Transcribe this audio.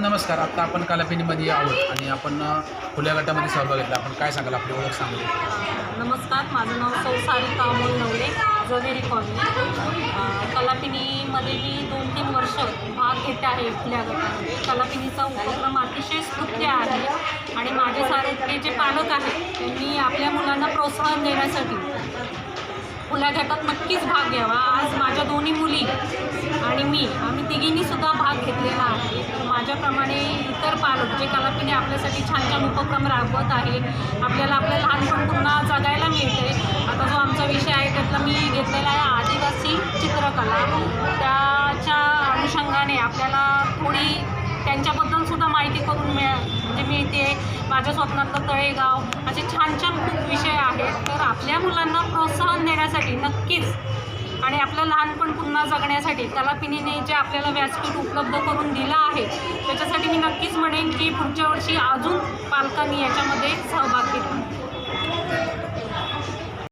नमस्कार. आता आपण कालापिनीमध्ये आहोत आणि आपण खुल्या गटामध्ये सहभाग घेतला. आपण काय सांगाल? आपली ओळख सांगू. नमस्कार. माझं नाव सौ सारिका अमोल नवले जवेरी कॉलनी कलापिनीमध्ये मी दोन तीन वर्ष भाग घेते आहे खुल्या गटामध्ये. कलापिनीचा उपक्रम अतिशय स्तुत्य आहे आणि माझ्यासारखे जे पालक आहेत त्यांनी आपल्या मुलांना प्रोत्साहन देण्यासाठी खुल्या गटात नक्कीच भाग घ्यावा. आज माझ्या दोन्ही मुली आणि मी आम्ही तिघींनी सुद्धा भाग घेतलेला आहे. माझ्याप्रमाणे इतर पालक जे कलापिनी आपल्यासाठी छान छान उपक्रम राबवत आहे आपल्याला आपलं लहानपण पुन्हा जगायला मिळते आता जो आमचा विषय आहे त्यातला मी घेतलेला आहे आदिवासी चित्रकला. त्याच्या अनुषंगाने आपल्याला थोडी त्यांच्याबद्दल सुद्धा माहिती करून मिळ म्हणजे मिळते. माझ्या स्वप्नातलं तळेगाव असे छान छान खूप विषय आहेत. तर आपल्या मुलांना प्रोत्साहन देण्यासाठी नक्कीच आणि आपलं लहानपण पुन्हा जगण्यासाठी कलापिनीने जे आपल्याला व्यासपीठ उपलब्ध करून दिलं आहे त्याच्यासाठी मी नक्कीच म्हणेन की पुढच्या वर्षी अजून पालकांनी याच्यामध्ये सहभाग